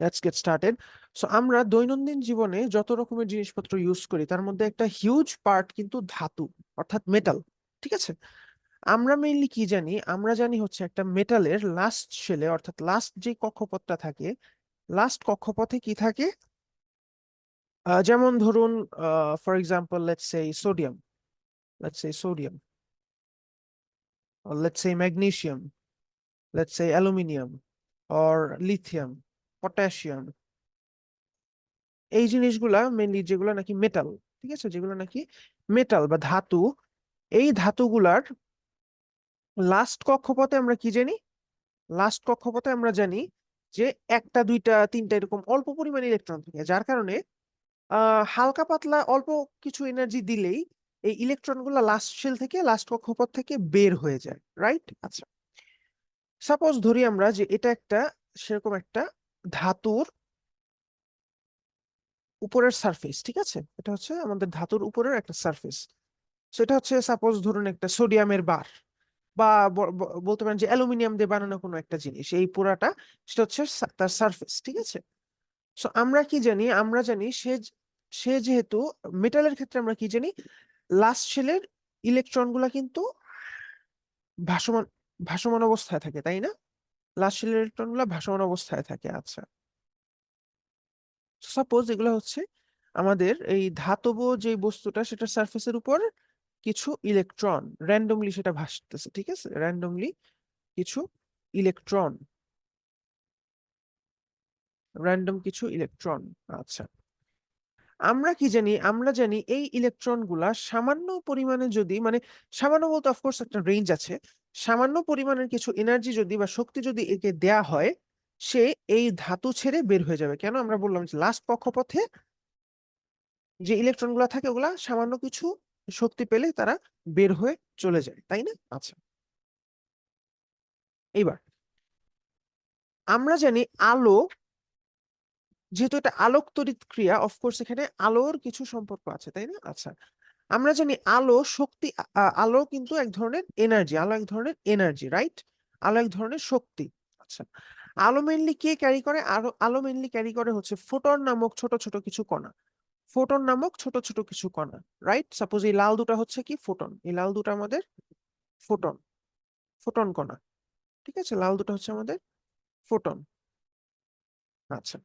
Let's get started so আমরা দৈনন্দিন জীবনে যত রকমের জিনিসপত্র ইউজ করি, তার মধ্যে একটা হিউজ পার্ট কিন্তু ধাতু, অর্থাৎ মেটাল ঠিক আছে? আমরা মেইনলি কি জানি? আমরা জানি হচ্ছে একটা মেটালের লাস্ট শেলে অর্থাৎ লাস্ট যে কক্ষপথটা থাকে লাস্ট কক্ষপথে কি থাকে? যেমন ধরুন for example let's say sodium let's say sodium let's say magnesium let's say aluminium or lithium potassium. এই জিনিসগুলা মেনলি যেগুলো নাকি মেটাল ঠিক আছে? যেগুলো নাকি মেটাল বা ধাতু, এই ধাতুগুলার লাস্ট কক্ষপথে আমরা কি জানি? লাস্ট কক্ষপথে আমরা জানি যে একটা, দুইটা, তিনটা এরকম অল্প পরিমাণে ইলেকট্রন থাকে, যার কারণে হালকা পাতলা অল্প কিছু এনার্জি দিলেই এই ইলেকট্রনগুলা লাস্ট শেল থেকে লাস্ট কক্ষপথ থেকে বের হয়ে যায় রাইট আচ্ছা সাপোজ ধরি আমরা যে এটা একটা, সেরকম একটা ধাতুর উপরের সারফেস ঠিক আছে? এটা হচ্ছে আমাদের ধাতুর উপরের একটা সারফেস সেটা হচ্ছে সাপোজ ধরুন একটা সোডিয়ামের বার বা বলতে পারেন যে অ্যালুমিনিয়াম দিয়ে বানানো কোনো একটা জিনিস। এই পুরাটা সেটা হচ্ছে তার সারফেস ঠিক আছে? সো আমরা কি জানি? আমরা জানি সে সে যেহেতু মেটালের ক্ষেত্রে আমরা কি জানি? লাস্ট শেলের ইলেকট্রনগুলা কিন্তু ভাসমান ভাসমান অবস্থায় থাকে, তাই না? শেলের ইলেকট্রনগুলা ভাসমান অবস্থায় থাকে আচ্ছা। সাপোজ এগুলো হচ্ছে আমাদের এই ধাতব যে বস্তুটা সেটা সারফেসের উপর কিছু ইলেকট্রন র্যান্ডমলি সেটা ভাসতেছে, ঠিক আছে? র্যান্ডমলি কিছু ইলেকট্রন র্যান্ডম কিছু ইলেকট্রন আচ্ছা। আমরা কি জানি? আমরা জানি এই ইলেকট্রনগুলা সামান্য পরিমাণে যদি মানে সামান্য বলতে অফকোর্স একটা রেঞ্জ আছে সামান্য পরিমাণের কিছু এনার্জি যদি বা শক্তি যদি একে দেয়া হয়, সে এই ধাতু ছেড়ে বের হয়ে যাবে। কেন? আমরা বললাম যে লাস্ট কক্ষপথে যে ইলেকট্রনগুলা থাকে ওগুলা সামান্য কিছু শক্তি পেলে তারা বের হয়ে চলে যায়, তাই না? আচ্ছা। এইবার আমরা জানি আলো যেহেতু এটা আলোক তড়িৎ ক্রিয়া অফকোর্স এখানে আলোর কিছু সম্পর্ক আছে, তাই না? আচ্ছা। আমরা জানি আলো শক্তি আলো কিন্তু এক ধরনের এনার্জি আলো এক ধরনের এনার্জি রাইট আলো এক ধরনের শক্তি। আচ্ছা আলো মেনলি কে ক্যারি করে? আলো আলো মেনলি ক্যারি করে হচ্ছে ফোটন নামক ছোট ছোট কিছু কণা। ফোটন নামক ছোট ছোট কিছু কণা রাইট সাপোজ এই লাল দুটা হচ্ছে কি? ফোটন এই লাল দুটো আমাদের ফোটন ফোটন কণা। ঠিক আছে? লাল দুটো হচ্ছে আমাদের ফোটন আচ্ছা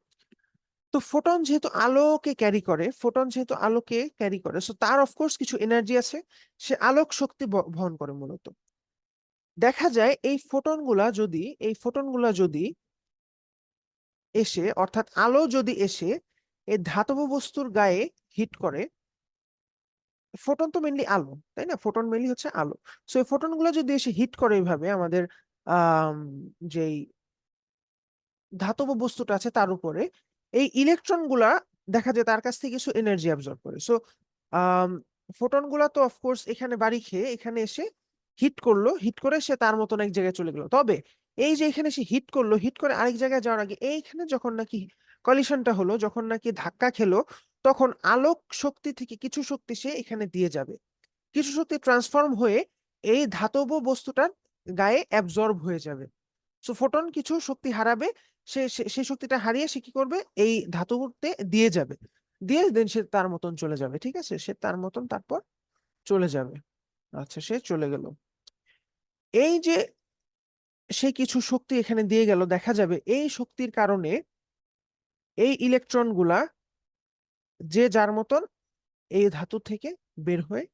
তো ফোটন যেহেতু আলোকে ক্যারি করে ফোটন যেহেতু আলোকে ক্যারি করে সো তার অফকোর্স কিছু এনার্জি আছে, সে আলোক শক্তি বহন করে মূলত। দেখা যায় এই ফোটনগুলা যদি, এই ফোটনগুলা যদি এসে, অর্থাৎ আলো যদি এসে এই ধাতব বস্তুর গায়ে হিট করে ফোটন তো মেনলি আলো, তাই না? ফোটন মেনলি হচ্ছে আলো। সো এই ফোটনগুলো যদি এসে হিট করে এইভাবে আমাদের যেই ধাতব বস্তুটা আছে তার উপরে এই ইলেকট্রনগুলা দেখা যায় তার কাছ থেকে কিছু এনার্জি অ্যাবজর্ব করে। সো ফোটনগুলা তো অফকোর্স এখানে বাড়ি খেয়ে এখানে এসে হিট করল হিট করে সে তার মতন এক জায়গায় চলে গেল। তবে এই যে এখানে সে হিট করল হিট করে আরেক জায়গায় যাওয়ার আগে এইখানে যখন নাকি কলিশনটা হলো, যখন নাকি ধাক্কা খেলো, তখন আলোক শক্তি থেকে কিছু শক্তি সে এখানে দিয়ে যাবে। কিছু শক্তি ট্রান্সফর্ম হয়ে এই ধাতব বস্তুটার গায়ে অ্যাবজর্ব হয়ে যাবে। সো ফোটন কিছু শক্তি হারাবে সে সেই শক্তিটা হারিয়ে সে কি করবে? এই ধাতুতে দিয়ে যাবে। দিয়ে দেন সে তার মতন চলে যাবে, ঠিক আছে? সে তার মতন তারপর চলে যাবে। আচ্ছা সে চলে গেল। এই যে সে কিছু শক্তি এখানে দিয়ে গেল, দেখা যাবে এই শক্তির কারণে এই ইলেকট্রনগুলা যে যার মতন এই ধাতু থেকে বের হয়ে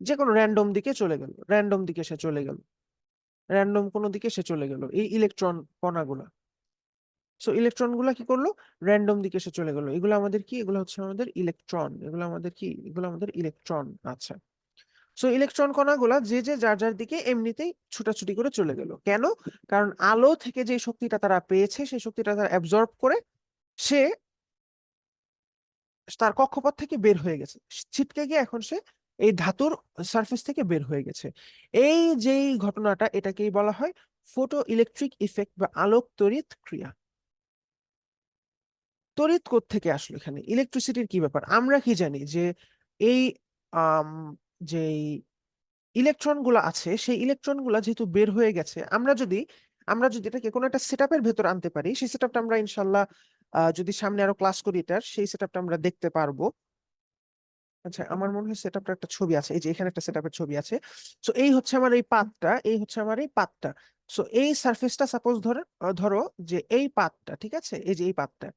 যে কোনো র্যান্ডম দিকে চলে গেল। র্যান্ডম দিকে সে চলে গেল। র্যান্ডম কোনো দিকে সে চলে গেল। এই ইলেকট্রন কণাগুলা। সো ইলেকট্রনগুলা কি করল? র্যান্ডম দিকে এসে চলে গেল। এগুলো আমাদের কি? এগুলো হচ্ছে আমাদের ইলেকট্রন এগুলো আমাদের কি? এগুলো আমাদের ইলেকট্রন আচ্ছা সো ইলেকট্রন কণাগুলা যে যে যার যার দিকে এমনিতেই ছুটাছুটি করে চলে গেল। কেন? কারণ আলো থেকে যে শক্তিটা তারা পেয়েছে, সেই শক্তিটা তারা অ্যাবজর্ব করে সে তার কক্ষপথ থেকে বের হয়ে গেছে। ছিটকে গিয়ে এখন সে এই ধাতুর সারফেস থেকে বের হয়ে গেছে। এই যেই ঘটনাটা এটাকেই বলা হয় ফটো ইলেকট্রিক ইফেক্ট বা আলোক তড়িৎ ক্রিয়া। তড়িৎ থেকে আসলো এখানে? ইলেকট্রিসিটির কি ব্যাপার? আমরা কি জানি যে এই আম, যেই ইলেকট্রনগুলা আছে সেই ইলেকট্রনগুলা যেহেতু বের হয়ে গেছে আমরা যদি আমরা যদি এটাকে কোনো একটা সেটআপের ভেতর আনতে পারি সেই সেটআপটা আমরা ইনশাল্লাহ যদি সামনে আরও ক্লাস করি এটার সেই সেটআপটা আমরা দেখতে পারব। আচ্ছা আমার মনে হয় সেটআপটা একটা ছবি আছে এই যে এখানে একটা সেটআপের ছবি আছে। সো এই হচ্ছে আমার এই পাতটা এই হচ্ছে আমার এই পাতটা। সো এই সারফেসটা সাপোজ ধরো ধরো যে এই পাতটা ঠিক আছে? এই যে এই পাতটা।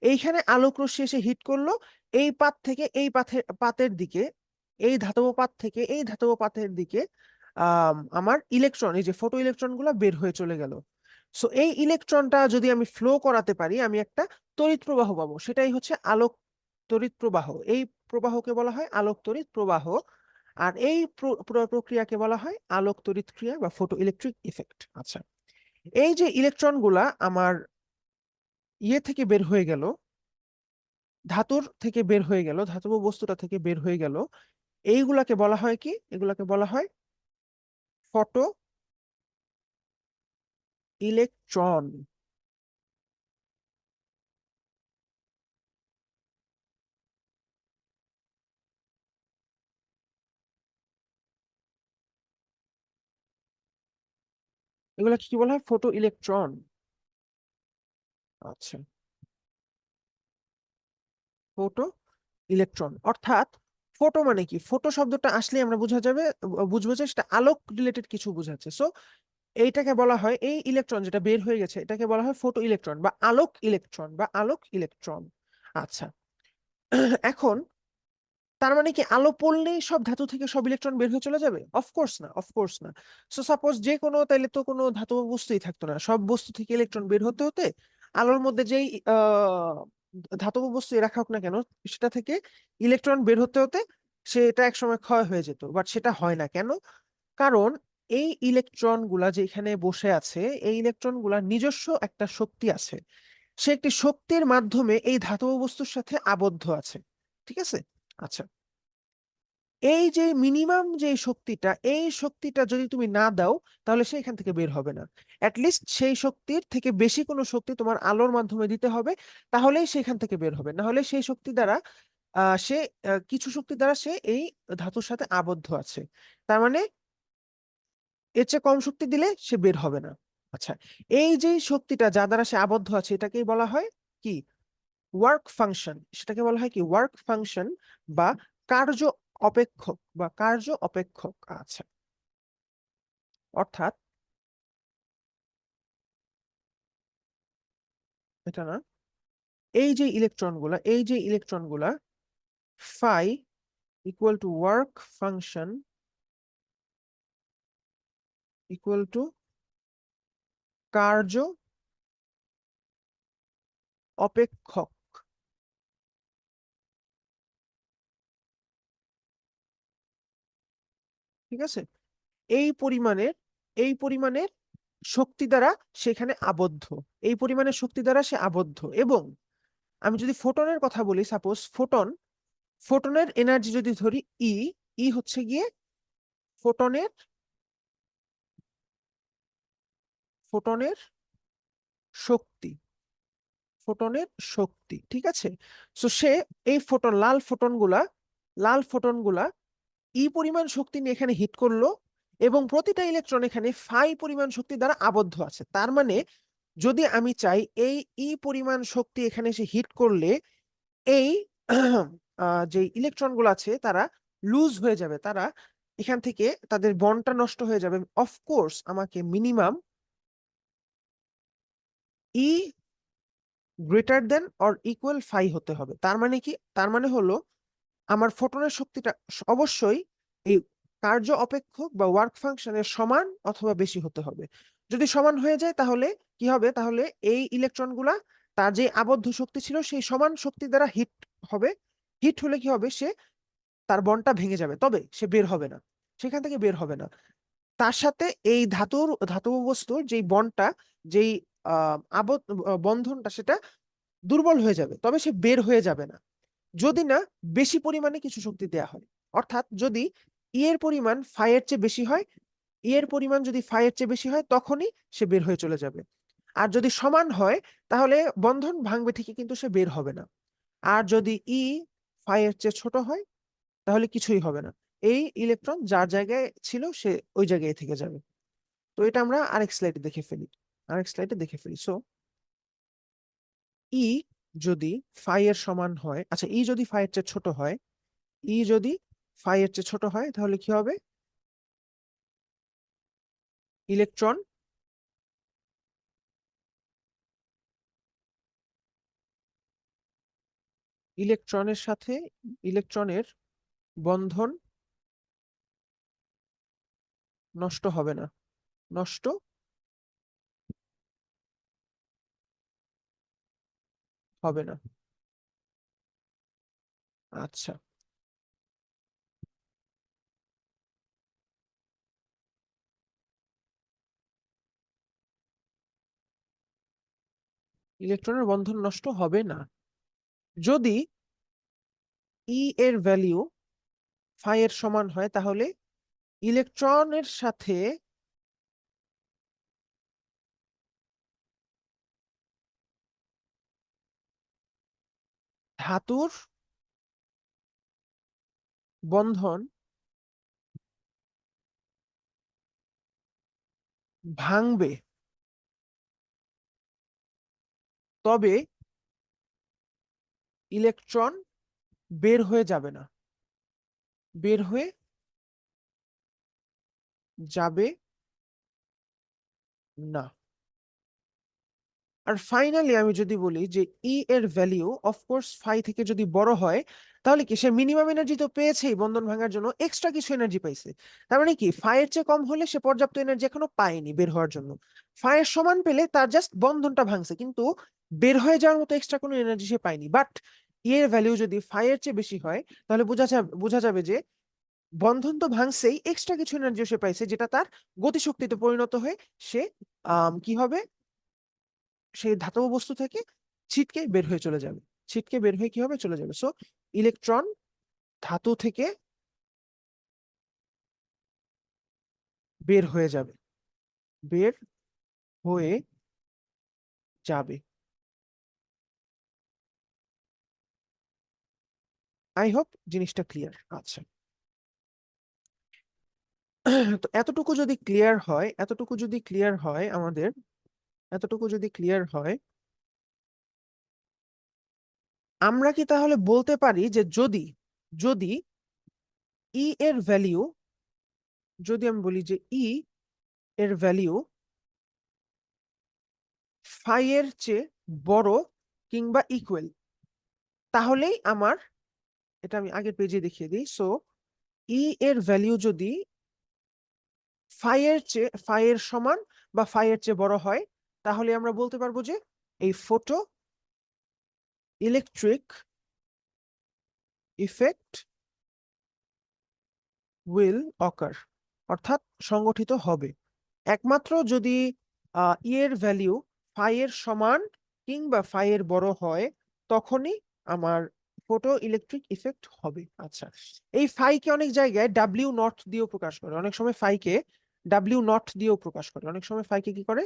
এইখানে আলোক রশ্মি এসে হিট করল, এই পাত থেকে এই পাথের পাতের দিকে, এই ধাতব পাত থেকে এই ধাতব পাতের দিকে আমার ইলেকট্রন এই যে ফটো ইলেকট্রনগুলা বের হয়ে চলে গেল। সো এই ইলেকট্রনটা যদি আমি ফ্লো করাতে পারি, আমি একটা তড়িৎ প্রবাহ পাবো। সেটাই হচ্ছে আলোক তড়িৎ প্রবাহ। এই প্রবাহকে বলা হয় আলোক তড়িৎ প্রবাহ। আর এই প্র- প্র- প্রক্রিয়াকে বলা হয় আলোক তড়িৎ ক্রিয়া বা ফটো ইলেকট্রিক ইফেক্ট আচ্ছা এই যে ইলেকট্রনগুলা আমার ইয়ে থেকে বের হয়ে গেল। ধাতুর থেকে বের হয়ে গেল, ধাতব বস্তুটা থেকে বের হয়ে গেল। এইগুলাকে বলা হয় কি? এগুলাকে বলা হয় ফটো ইলেকট্রন। এগুলা কি বলা হয়? Photo electron. আচ্ছা। ফটো, ইলেকট্রন, অর্থাৎ ফটো মানে কি? ফটো শব্দটা আসলে আমরা বোঝা যাবে বুঝব যে সেটা আলোক রিলেটেড কিছু বোঝাচ্ছে। সো এইটাকে বলা হয়, এই ইলেকট্রন যেটা বের হয়ে গেছে, এটাকে বলা হয় ফটো ইলেকট্রন বা আলোক ইলেকট্রন বা আলোক ইলেকট্রন। আচ্ছা। এখন, তার মানে কি আলো পড়লেই সব ধাতু থেকে সব ইলেকট্রন বের হয়ে চলে যাবে? অফকোর্স না অফকোর্স না। সো সাপোজ যে কোনো, তাইলে তো কোনো ধাতব বস্তুই থাকতো না। সব বস্তু থেকে ইলেকট্রন বের হতে হতে আলোর মধ্যে যেই ধাতব বস্তু রাখা হোক না কেন, সেটা থেকে ইলেকট্রন বের হতে হতে সেটা একসময় ক্ষয় হয়ে যেত বাট সেটা হয় না। কেন? কারণ এই ইলেকট্রনগুলা যে এখানে বসে আছে, এই ইলেকট্রনগুলা নিজস্ব একটা শক্তি আছে। সে একটি শক্তির মাধ্যমে এই ধাতব বস্তুর সাথে আবদ্ধ আছে। ঠিক আছে? আচ্ছা। এই যে মিনিমাম যে শক্তিটা, এই শক্তিটা যদি তুমি না দাও, তাহলে সে এখান থেকে বের হবে না। লিস্ট সেই শক্তির থেকে বেশি কোনো শক্তি তোমার আলোর মাধ্যমে দিতে হবে, তাহলেই সে এখান থেকে বের হবে। না হলে সেই শক্তি দ্বারা সে কিছু শক্তি দ্বারা সে এই ধাতুর সাথে আবদ্ধ আছে। তার মানে এর চেয়ে কম শক্তি দিলে সে বের হবে না। আচ্ছা এই যে শক্তিটা যা দ্বারা সে আবদ্ধ আছে, এটাকেই বলা হয় কি? ওয়ার্ক ফাংশন সেটাকে বলা হয় কি? ওয়ার্ক ফাংশন বা কার্য অপেক্ষক বা কার্য অপেক্ষক আছে। অর্থাৎ এটা না, এই যে ইলেকট্রনগুলা, এই যে ইলেকট্রনগুলা phi equal to work function equal to কার্য অপেক্ষক ঠিক আছে? এই পরিমাণের এই পরিমাণের শক্তি দ্বারা সেখানে আবদ্ধ। এই পরিমাণের শক্তি দ্বারা সে আবদ্ধ। এবং আমি যদি ফোটনের কথা বলি সাপোজ ফোটন, ফোটনের এনার্জি যদি ধরি ই ই হচ্ছে গিয়ে ফোটনের ফোটনের শক্তি। ফোটনের শক্তি, ঠিক আছে? সো সে এই ফোটন, লাল ফোটনগুলা, লাল ফোটনগুলা ই পরিমাণ শক্তি নিয়ে এখানে হিট করল এবং প্রতিটা ইলেকট্রন এখানে ফাই পরিমাণ শক্তি দ্বারা আবদ্ধ আছে। তার মানে যদি আমি চাই এই ই পরিমাণ শক্তি এখানে এসে হিট করলে এই যে ইলেকট্রনগুলো আছে তারা লুজ হয়ে যাবে। তারা এখান থেকে তাদের বনটা নষ্ট হয়ে যাবে। অফকোর্স আমাকে minimum E greater than or equal phi হতে হবে। তার মানে কি? তার মানে হলো আমার ফোটনের শক্তিটা অবশ্যই এই কার্য অপেক্ষক বা ওয়ার্ক ফাংশনের সমান অথবা বেশি হতে হবে। যদি সমান হয়ে যায় তাহলে কি হবে? তাহলে এই ইলেকট্রনগুলা তার যে আবদ্ধ শক্তি ছিল সেই সমান শক্তি দ্বারা হিট হবে। হিট হলে কি হবে? সে তার বনটা ভেঙে যাবে। তবে সে বের হবে না। সেখান থেকে বের হবে না। তার সাথে এই ধাতুর, ধাতব বস্তুর যেই বনটা যেই আহ বন্ধনটা সেটা দুর্বল হয়ে যাবে। তবে সে বের হয়ে যাবে না। যদি না, বেশি পরিমাণে কিছু শক্তি দেয়া হয়। অর্থাৎ যদি ই এর পরিমাণ ফাই এর চেয়ে বেশি হয় ই এর পরিমাণ যদি ফাই এর চেয়ে বেশি হয়, তখনই সে বের হয়ে চলে যাবে। আর যদি সমান হয়, তাহলে বন্ধন ভাঙবে ঠিকই, কিন্তু সে বের হবে না। আর যদি ই ফাই এর চেয়ে ছোট হয়, তাহলে কিছুই হবে না। এই ইলেকট্রন যার জায়গায় ছিল, সে ওই জায়গায় থেকে যাবে। তো এটা আমরা আরেক স্লাইডে দেখে ফেলি। আরেক স্লাইডে দেখে ফেলি। সো ই যদি ফাই এর সমান হয় আচ্ছা ই যদি ফাই এর চেয়ে ছোট হয় ই যদি ফাই এর চেয়ে ছোট হয়, তাহলে কি হবে? ইলেকট্রন ইলেকট্রনের সাথে ইলেকট্রনের বন্ধন নষ্ট হবে না। নষ্ট হবে না। আচ্ছা। ইলেকট্রনের বন্ধন নষ্ট হবে না। যদি ই এর ভ্যালিউ ফাই এর সমান হয়, তাহলে ইলেকট্রনের সাথে ধাতুর বন্ধন ভাঙবে। তবে ইলেকট্রন বের হয়ে যাবে না। বের হয়ে যাবে না। আর ফাইনালি আমি যদি বলি যে ই এর ভ্যালিউ অফকোর্স ফাই থেকে যদি বড় হয়, তাহলে কি সে মিনিমাম এনার্জি তো পেয়েছেই বন্ধন ভাঙার জন্য এক্সট্রা কিছু এনার্জি পাইছে। তার মানে কি? ফাই এর চেয়ে কম হলে সে পর্যাপ্ত এনার্জি এখনও পায়নি বের হওয়ার জন্য। ফাই এর সমান পেলে তার জাস্ট বন্ধনটা ভাঙছে, কিন্তু বের হয়ে যাওয়ার মতো এক্সট্রা কোনো এনার্জি সে পায়নি। বাট ই এর ভ্যালিউ যদি ফাই এর চেয়ে বেশি হয়, তাহলে বোঝা যাবে বোঝা যাবে যে বন্ধন তো ভাঙছেই এক্সট্রা কিছু এনার্জি সে পাইছে, যেটা তার গতিশক্তিতে পরিণত হয়ে সে কি হবে? সেই ধাতব বস্তু থেকে ছিটকে বের হয়ে চলে যাবে। ছিটকে বের হয়ে কি হবে? চলে যাবে। সো ইলেকট্রন ধাতু থেকে বের হয়ে যাবে। বের হয়ে যাবে। আই হোপ জিনিসটা ক্লিয়ার আচ্ছা। তো এতটুকু যদি ক্লিয়ার হয়, এতটুকু যদি ক্লিয়ার হয় আমাদের এতটুকু যদি ক্লিয়ার হয় আমরা কি তাহলে বলতে পারি যে যদি যদি ই এর ভ্যালিউ যদি আমি বলি যে ই এর ভ্যালিউ ফাই এর চেয়ে বড় কিংবা ইকুয়াল তাহলেই আমার, এটা আমি আগের পেজে দেখিয়ে দিই সো ই এর ভ্যালিউ যদি ফাই এর চেয়ে ফাই এর সমান বা ফাই এর চেয়ে বড় হয় তাহলে আমরা বলতে পারব যে এই photo electric effect will occur অর্থাৎ সংগঠিত হবে। একমাত্র যদি ই এর ভ্যালিউ ফাই এর সমান কিংবা ফাই এর বড় হয়, তখনই আমার ফটো ইলেকট্রিক ইফেক্ট হবে। আচ্ছা এই ফাইকে অনেক জায়গায় ডাব্লিউ নট দিয়েও প্রকাশ করে। অনেক সময় ফাইকে ডাব্লিউ নট দিয়েও প্রকাশ করে। অনেক সময় ফাইকে কি করে?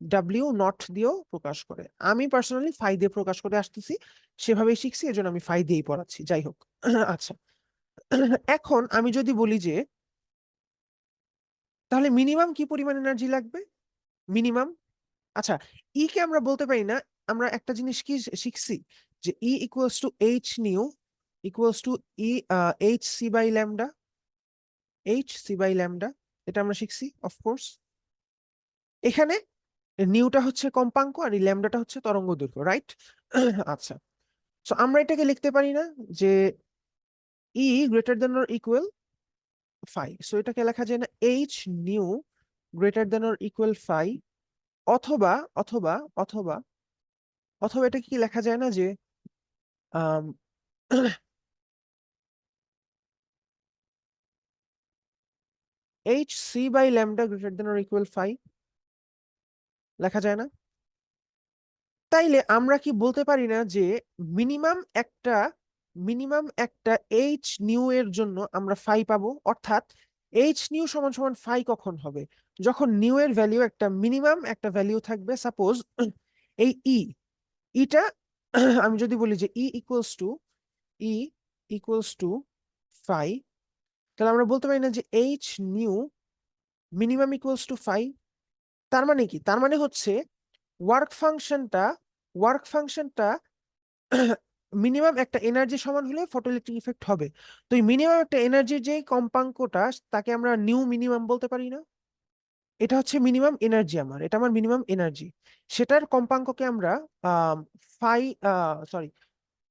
ডাব্লিউ নট দিয়েও প্রকাশ করে। আমি পার্সোনালি ফাই দিয়ে প্রকাশ করে আসতেছি, সেভাবেই শিখছি, এজন্য আমি ফাই দিয়েই পড়াচ্ছি, যাই হোক। আচ্ছা। এখন আমি যদি বলি যে তাহলে মিনিমাম কি পরিমাণ এনার্জি লাগবে? মিনিমাম আচ্ছা ই কে আমরা বলতে পারি না, আমরা একটা জিনিস কি শিখছি যে E equals to H nu equals to E H C by lambda H C by lambda এটা আমরা শিখছি অফকোর্স এখানে নিউটা হচ্ছে কম্পাঙ্ক আর এই ল্যামডাটা হচ্ছে তরঙ্গ দৈর্ঘ্য রাইট আচ্ছা সো আমরা এটাকে লিখতে পারি না যে E greater than or equal phi so এটাকে লেখা যায় না H nu greater than or equal phi অথবা অথবা অথবা অথবা এটা কি লেখা যায় না যে H C by lambda greater than or equal phi লেখা যায় না। তাইলে আমরা কি বলতে পারি না যে মিনিমাম একটা মিনিমাম একটা এইচ নিউ এর জন্য আমরা ফাই পাবো? অর্থাৎ এইচ নিউ সমান সমান ফাই কখন হবে? যখন নিউ এর ভ্যালিউ একটা মিনিমাম একটা ভ্যালিউ থাকবে সাপোজ এই ই ইটা আমি যদি বলি যে E equals to E equals to phi তাহলে আমরা বলতে পারি না যে H nu minimum equals to phi তার মানে কি? তার মানে হচ্ছে ওয়ার্ক ফাংশনটা ওয়ার্ক ফাংশনটা মিনিমাম একটা এনার্জি সমান হলে ফটোইলেকট্রিক ইফেক্ট হবে। তো এই মিনিমাম একটা এনার্জির যে কম্পাঙ্কটা, তাকে আমরা নিউ মিনিমাম বলতে পারি না। এটা হচ্ছে মিনিমাম এনার্জি আমার, এটা আমার মিনিমাম এনার্জি সেটার কম্পাঙ্ককে আমরা ফাই সরি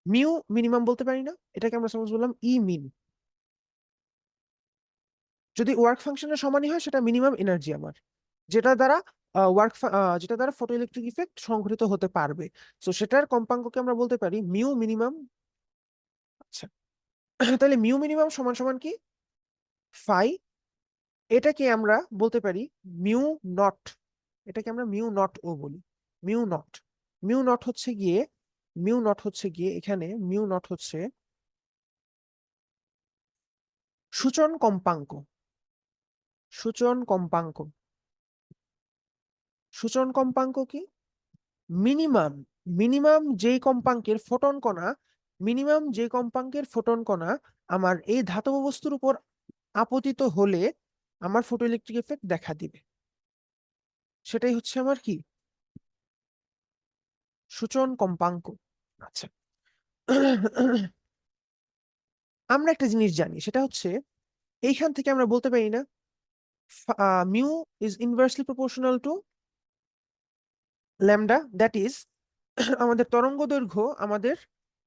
মিউ মিনিমাম বলতে পারি না। এটাকে আমরা সাপোজ বললাম ই মিন যদি ওয়ার্ক ফাংশনের সমানই হয়, সেটা মিনিমাম এনার্জি আমার। যেটা দ্বারা ওয়ার্ক যেটা দ্বারা ফটোইলেকট্রিক ইফেক্ট সংঘটিত হতে পারবে। সো সেটার কম্পাঙ্ককে আমরা বলতে পারি মিউ মিনিমাম আচ্ছা তাহলে মিউ মিনিমাম সমান সমান কি? ফাই এটাকে আমরা বলতে পারি মিউ নট এটাকে আমরা মিউ নট ও বলি মিউ নট মিউ নট হচ্ছে গিয়ে মিউ নট হচ্ছে গিয়ে এখানে মিউ নট হচ্ছে সূচন কম্পাঙ্ক সূচন কম্পাঙ্ক। সূচন কম্পাঙ্ক কি? মিনিমাম মিনিমাম যেই কম্পাঙ্কের ফোটন কণা, মিনিমাম যে কম্পাঙ্কের ফোটন কণা আমার এই ধাতব বস্তুর উপর আপতিত হলে আমার ফটোইলেকট্রিক এফেক্ট দেখা দিবে। সেটাই হচ্ছে আমার কি? সূচন কম্পাঙ্ক। আচ্ছা। আমরা একটা জিনিস জানি, সেটা হচ্ছে এইখান থেকে আমরা বলতে পারি না mu is inversely proportional to lambda that is আমাদের তরঙ্গ দৈর্ঘ্য, আমাদের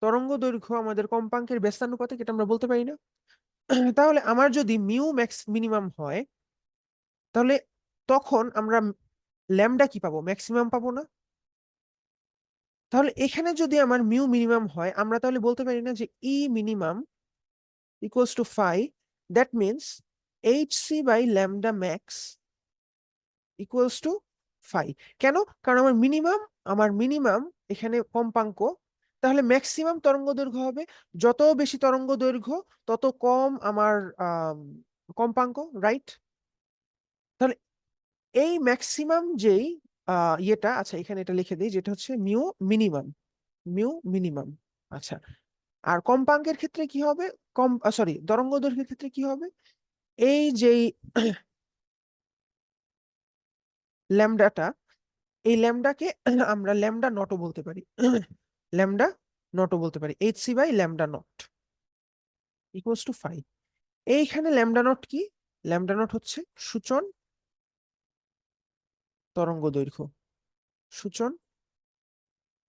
তরঙ্গ দৈর্ঘ্য, আমাদের কম্পাঙ্কের ব্যস্তানুপাতে এটা আমরা বলতে পারি না। তাহলে আমার যদি মিউ ম্যাক্স মিনিমাম হয়, তাহলে তখন আমরা ল্যামডা কি পাবো? ম্যাক্সিমাম পাবো না? তাহলে এখানে যদি আমার মিউ মিনিমাম হয়, আমরা তাহলে বলতে পারি না যে E minimum equals to phi that means H C by lambda max equals to phi কেন? কারণ আমার মিনিমাম আমার মিনিমাম এখানে কম্পাঙ্ক, তাহলে ম্যাক্সিমাম তরঙ্গ দৈর্ঘ্য হবে। যত বেশি তরঙ্গ দৈর্ঘ্য, তত কম আমার কম্পাঙ্ক রাইট তাহলে এই ম্যাক্সিমাম যেই ইয়েটা আচ্ছা এখানে এটা লিখে দিই, যেটা হচ্ছে মিউ মিনিমাম মিউ মিনিমাম আচ্ছা। আর কম্পাঙ্কের ক্ষেত্রে কি হবে? কম সরি তরঙ্গ দৈর্ঘ্যের ক্ষেত্রে কি হবে? এই যেই ল্যামডাটা, এই ল্যামডাকে আমরা ল্যামডা নটও বলতে পারি। ল্যামডা নটও বলতে পারি। H C by lambda naught equals to five এইখানে ল্যামডা নট কি? ল্যামডা নট হচ্ছে সূচন তরঙ্গ দৈর্ঘ্য। সূচন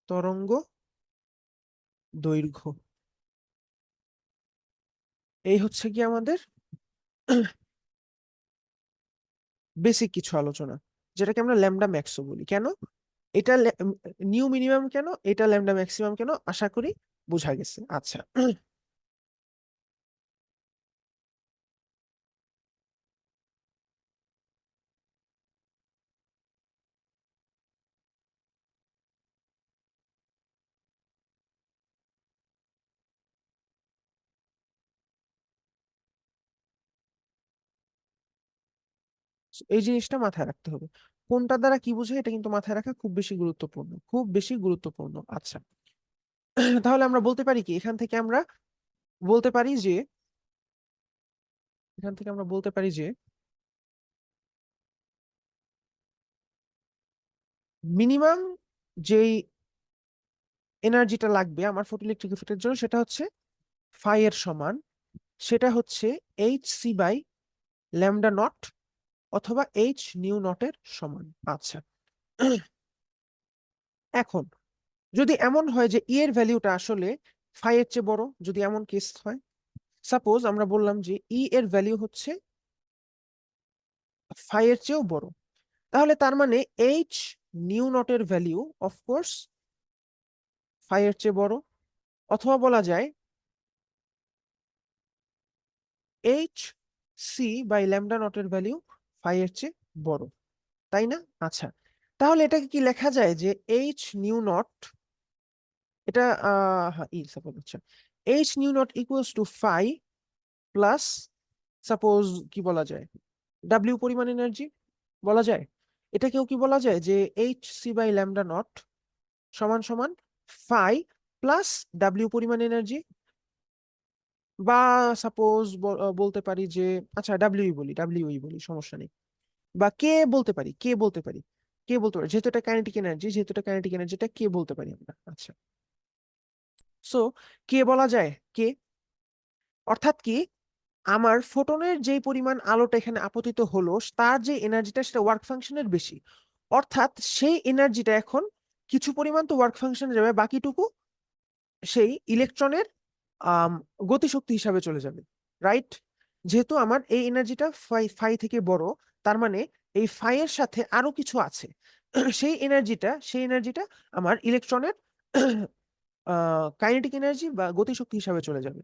তরঙ্গ দৈর্ঘ্য। এই হচ্ছে কি আমাদের বেসিক কিছু আলোচনা। যেটাকে আমরা ল্যামডা ম্যাক্সও বলি। কেন? এটা নিউ মিনিমাম কেন? এটা ল্যামডা ম্যাক্সিমাম কেন? আশা করি বোঝা গেছে। আচ্ছা। এই জিনিসটা মাথায় রাখতে হবে। কোনটা দ্বারা কি বোঝায় এটা কিন্তু মাথায় রাখা খুব বেশি গুরুত্বপূর্ণ, খুব বেশি গুরুত্বপূর্ণ। আচ্ছা তাহলে আমরা বলতে পারি কি, এখান থেকে আমরা বলতে পারি যে, এখান থেকে আমরা বলতে পারি যে, মিনিমাম যেই এনার্জিটা লাগবে আমার ফটোইলেকট্রিক ইফেক্টের জন্য সেটা হচ্ছে ফাই এর সমান, সেটা হচ্ছে H C by lambda naught অথবা এইচ নিউ নটের সমান আচ্ছা। এখন, যদি এমন হয় যে ই এর ভ্যালুটা আসলে ফাই এর চেয়ে বড়, যদি এমন কেস হয় সাপোজ আমরা বললাম যে ই এর ভ্যালু হচ্ছে ফাই এর চেয়েও বড়, তাহলে তার মানে এইচ নিউ নটের ভ্যালু অফকোর্স ফাই এর চেয়ে বড়, অথবা বলা যায় এইচ সি বাই ল্যামডা নটের ভ্যালু ফাই এর চেয়ে বড়, তাই না? আচ্ছা তাহলে এটাকে কি লেখা যায় যে এইচ নিউ নট এটা সাপোজ আচ্ছা H nu naught equals to phi plus suppose কি বলা যায়? ডাব্লিউ পরিমাণ এনার্জি বলা যায়? এটাকেও কি বলা যায় যে H C by lambda naught সমান সমান ফাই প্লাস ডাব্লিউ পরিমাণ এনার্জি বা সাপোজ বলতে পারি যে আচ্ছা ডাব্লিউই বলি ডাব্লিউই বলি, সমস্যা নেই। বা কে বলতে পারি, কে বলতে পারি, কে বলতে পারি, যেহেতু এটা কাইনেটিক এনার্জি যেহেতু এটা কাইনেটিক এনার্জি এটা কে বলতে পারি আমরা? আচ্ছা। সো কে বলা যায়? কে? অর্থাৎ কি, আমার ফোটনের যে পরিমাণ আলোটা এখানে আপতিত হলো, তার যে এনার্জিটা সেটা ওয়ার্ক ফাংশনের বেশি। অর্থাৎ সেই এনার্জিটা এখন কিছু পরিমাণ তো ওয়ার্ক ফাংশনে যাবে, বাকিটুকু সেই ইলেকট্রনের গতিশক্তি হিসাবে চলে যাবে রাইট যেহেতু আমার এই এনার্জিটা ফাই ফাই থেকে বড়, তার মানে এই ফাই এর সাথে আরও কিছু আছে। সেই এনার্জিটা সেই এনার্জিটা আমার ইলেকট্রনের কাইনেটিক এনার্জি বা গতিশক্তি হিসাবে চলে যাবে।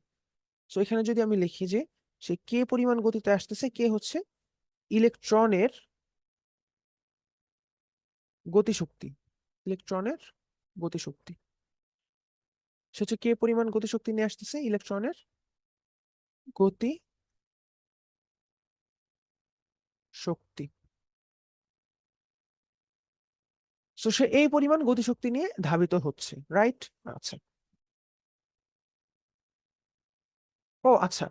সো এখানে যদি আমি লিখি যে, সে কে পরিমাণ গতিতে আসতেছে কে হচ্ছে ইলেকট্রনের গতিশক্তি ইলেকট্রনের গতিশক্তি। সে হচ্ছে কে পরিমাণ গতিশক্তি নিয়ে আসতেছে? ইলেকট্রনের? গতি? শক্তি। সো সে এই পরিমাণ গতিশক্তি নিয়ে ধাবিত হচ্ছে রাইট আচ্ছা। ও আচ্ছা।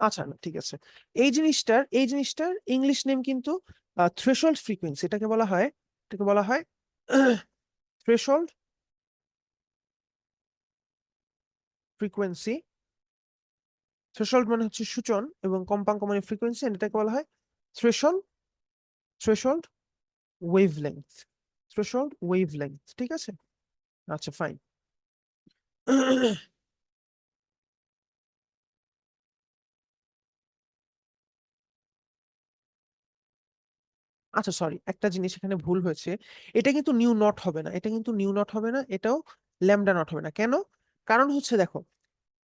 আচ্ছা ঠিক আছে। এই জিনিসটার এই জিনিসটার ইংলিশ নেম কিন্তু থ্রেশোল্ড ফ্রিকোয়েন্সি এটাকে বলা হয়, এটাকে বলা হয় থ্রেশোল্ড ফ্রিকোয়েন্সি থ্রেশোল্ড মানে হচ্ছে সূচন এবং কম্পাঙ্ক মানে ফ্রিকোয়েন্সি এটাকে বলা হয় threshold threshold wavelength threshold wavelength ঠিক আছে? আচ্ছা ফাইন আচ্ছা সরি একটা জিনিস এখানে ভুল হয়েছে। এটা কিন্তু নিউ নট হবে না, এটা কিন্তু নিউ নট হবে না, এটাও ল্যামডা নট হবে না। কেন? কারণ হচ্ছে দেখো,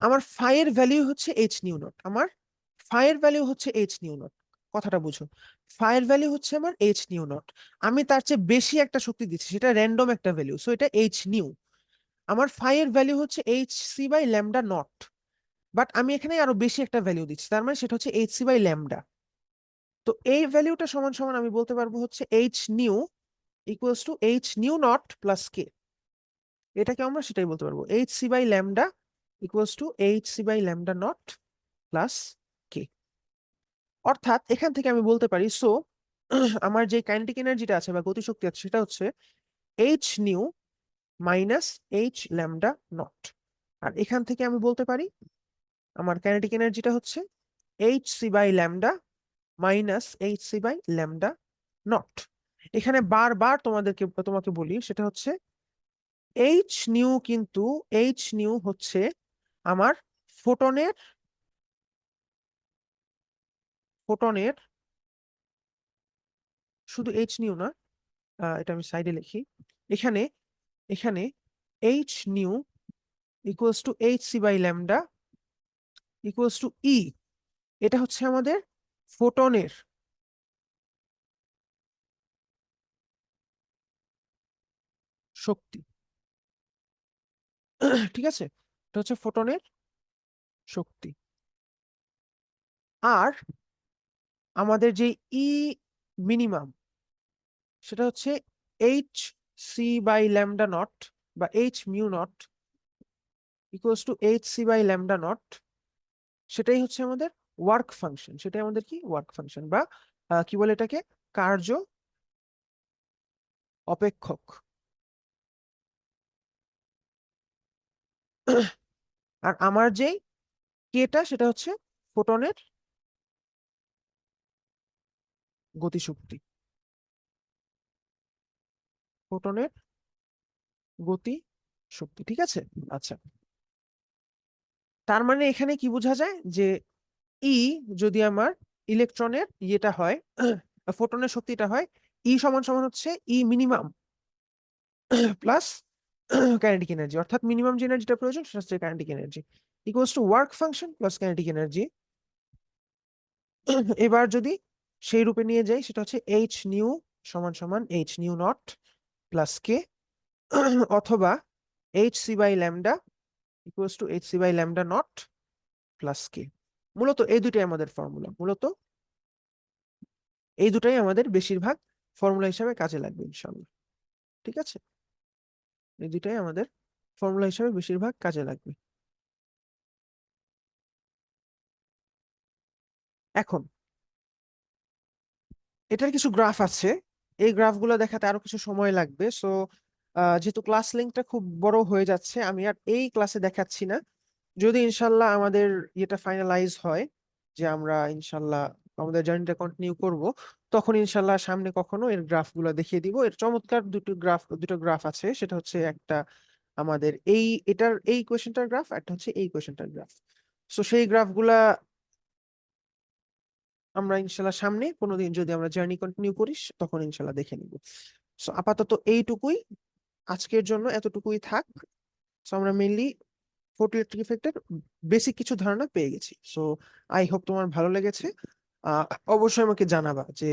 আমার ফাইয়ের ভ্যালিউ হচ্ছে এইচ নিউ নট আমার ফাইয়ের ভ্যালিউ হচ্ছে এইচ নিউ নট কথাটা বুঝো। ফাইয়ের ভ্যালিউ হচ্ছে আমার এইচ নিউ নট আমি তার চেয়ে বেশি একটা শক্তি দিচ্ছি, সেটা র্যান্ডম একটা ভ্যালিউ সো এটা এইচ নিউ আমার ফাইয়ের ভ্যালিউ হচ্ছে H C by lambda naught but আমি এখানে আরও বেশি একটা ভ্যালিউ দিচ্ছি, তার মানে সেটা হচ্ছে এইচ সি বাই ল্যামডা তো এই ভ্যালিউটা সমান সমান আমি বলতে পারব হচ্ছে H nu equals to H nu naught plus K এটাকে আমরা সেটাই বলতে পারব। H C by lambda equals to H C by lambda naught plus K অর্থাৎ এখান থেকে আমি বলতে পারি সো আমার যে কাইনেটিক এনার্জিটা আছে বা গতিশক্তি আছে সেটা হচ্ছে H nu minus H lambda naught আর এখান থেকে আমি বলতে পারি, আমার কাইনেটিক এনার্জিটা হচ্ছে H C by lambda minus H C by lambda naught এখানে বারবার তোমাদেরকে, তোমাকে বলি, সেটা হচ্ছে এইচ নিউ কিন্তু এইচ নিউ হচ্ছে আমার ফোটনের ফোটনের শুধু এইচ নিউ না এটা আমি সাইডে লিখি। এখানে এখানে H nu equals to H C by lambda equals to E এটা হচ্ছে আমাদের ফোটনের শক্তি। ঠিক আছে? এটা হচ্ছে ফোটনের শক্তি। আর আমাদের যে ই মিনিমাম সেটা হচ্ছে H C by lambda naught বা H mu naught equals to H C by lambda naught সেটাই হচ্ছে আমাদের ওয়ার্ক ফাংশন সেটাই আমাদের কি? ওয়ার্ক ফাংশন বা কি বলে এটাকে? কার্য অপেক্ষক। আর আমার যেই কেটা সেটা হচ্ছে ফোটনের গতিশক্তি। ফোটনের গতি শক্তি ঠিক আছে? আচ্ছা। তার মানে এখানে কি বোঝা যায়? যে ই যদি আমার ইলেকট্রনের ইয়েটা হয়, ফোটনের শক্তিটা হয় ই সমান সমান হচ্ছে E minimum plus kinetic energy অর্থাৎ মিনিমাম যে এনার্জিটা প্রয়োজন, সেটা হচ্ছে kinetic energy equals to work function plus kinetic energy এবার যদি সেই রূপে নিয়ে যাই, সেটা হচ্ছে এইচ নিউ সমান সমান h nu nought plus K অথবা h c by lambda equals to h c by lambda nought plus K মূলত এই দুটাই আমাদের ফর্মুলা মূলত এই দুটাই আমাদের বেশিরভাগ ফর্মুলা হিসাবে কাজে লাগবে ইনশাল্লাহ ঠিক আছে? এই দুটাই আমাদের ফর্মুলা হিসাবে বেশিরভাগ কাজে লাগবে। এখন, এটার কিছু গ্রাফ আছে। এই গ্রাফগুলো দেখাতে আরও কিছু সময় লাগবে। সো যেহেতু ক্লাস লিঙ্কটা খুব বড় হয়ে যাচ্ছে, আমি আর এই ক্লাসে দেখাচ্ছি না। যদি ইনশাল্লাহ আমাদের ইয়েটা ফাইনালাইজ হয়, যে আমরা ইনশাল্লাহ আমাদের জার্নিটা কন্টিনিউ করব তখন ইনশাল্লাহ সামনে কখনো এর গ্রাফগুলো দেখিয়ে দিব। এর চমৎকার দুটো গ্রাফ দুটো গ্রাফ আছে। সেটা হচ্ছে একটা আমাদের এই, এটার এই কোয়েশ্চেনটার গ্রাফ একটা হচ্ছে এই কোয়েশ্চেনটার গ্রাফ। সো সেই গ্রাফগুলা আমরা ইনশাল্লাহ সামনে কোনোদিন যদি আমরা জার্নি কন্টিনিউ করি, তখন ইনশাল্লাহ দেখে নিব। সো আপাতত এইটুকুই। আজকের জন্য এতটুকুই থাক। সো আমরা মেইনলি ফটোইলেকট্রিক ইফেক্টের বেসিক কিছু ধারণা পেয়ে গেছি। সো আই হোপ তোমার ভালো লেগেছে। অবশ্যই আমাকে জানাবা যে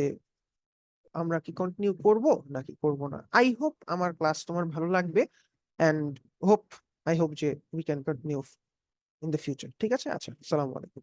আমরা কি কন্টিনিউ করব নাকি করব না। আই হোপ আমার ক্লাস তোমার ভালো লাগবে অ্যান্ড হোপ আই হোপ যে we can continue in the future ঠিক আছে? আচ্ছা আসসালামু আলাইকুম।